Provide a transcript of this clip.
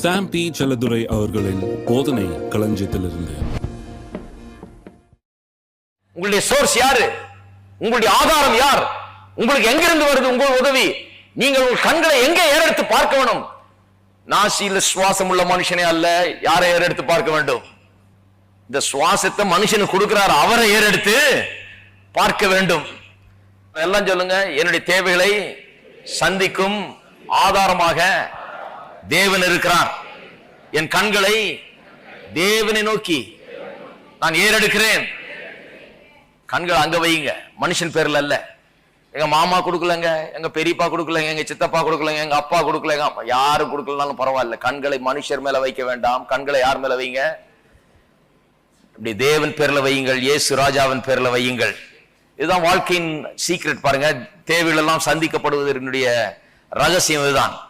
சாம் B Chelladurai அவர்களின் போதனை களஞ்சியத்திலிருந்து. உங்களுடைய சோர்ஸ் யாரு? உங்களுடைய ஆதாரம் யார்? உங்களுக்கு எங்கிருந்து வருது உங்கள் உதவி? நீங்கள் உங்கள் கண்களை எங்கே ஏறெடுத்து பார்க்க வேணும்? நாசியில் சுவாசம் உள்ள மனுஷனே அல்ல யாரை ஏறெடுத்து பார்க்க வேண்டும்? இந்த சுவாசத்தை மனுஷனுக்கு கொடுக்கிறார் அவரை ஏறெடுத்து பார்க்க வேண்டும். எல்லாம் சொல்லுங்க என்னுடைய தேவைகளை சந்திக்கும் ஆதாரமாக தேவன் இருக்கிறார். என் கண்களை தேவனை நோக்கி நான் ஏறெடுக்கிறேன். கண்கள் அங்க வையுங்க. மனுஷன் பேர்ல அல்ல. எங்க மாமா கொடுக்கலங்க எங்க பெரியப்பா கொடுக்கலங்க எங்க சித்தப்பா கொடுக்கலங்க எங்க அப்பா கொடுக்கலங்க. யாரும் கொடுக்கலனாலும் பரவாயில்ல. கண்களை மனுஷர் மேல வைக்க வேண்டாம். கண்களை யார் மேல வைங்க இப்படி தேவன் பேர்ல வையுங்கள் இயேசு ராஜாவின் பேர்ல வையுங்கள். இதுதான் வாழ்க்கையின் சீக்ரெட் பாருங்க. தேவையிலெல்லாம் சந்திக்கப்படுவது என்னுடைய ரகசியம் இதுதான்.